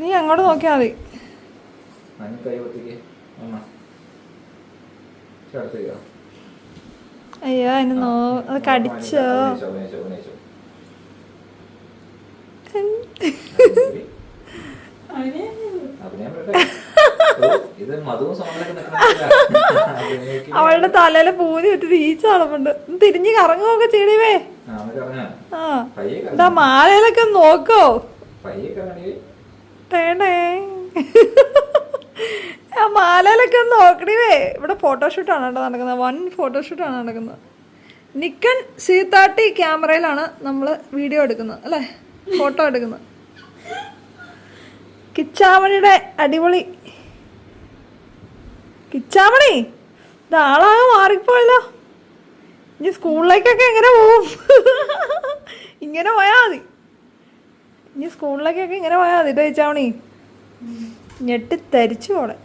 നീ അങ്ങോട്ട് നോക്കിയാ മതി. അയ്യോ അതിന് നോ അത് കടിച്ചോ. അവളുടെ തലയിലെ പൂതി ഇട്ടിട്ട് റീച്ച് നടപ്പുണ്ട് തിരിഞ്ഞു കറങ്ങുകയൊക്കെ ചെയ്യണേ ആ മാലയിലൊക്കെ നോക്കോ. പയ്യെ ടേണേ ആ മാലയിലൊക്കെ ഒന്ന് നോക്കണിവേ ഇവിടെ ഫോട്ടോഷൂട്ടാണ് കേട്ടോ നടക്കുന്നത്. വൺ ഫോട്ടോഷൂട്ടാണ് നടക്കുന്നത്. നിക്കൺ സി തേർട്ടി ക്യാമറയിലാണ് നമ്മൾ വീഡിയോ എടുക്കുന്നത് അല്ലേ? ഫോട്ടോ എടുക്കുന്നത്. കിച്ചാമണിയുടെ അടിപൊളി. കിച്ചാമണി ഇത് ആളാകെ മാറിപ്പോയല്ലോ. ഇനി സ്കൂളിലേക്കൊക്കെ എങ്ങനെ പോവും? ഇങ്ങനെ മതി ഇനി സ്കൂളിലേക്കൊക്കെ ഇങ്ങനെ പോയാൽ മതി കേട്ടോ കിച്ചാമണി ഞെട്ടി തരിച്ചു പോളെ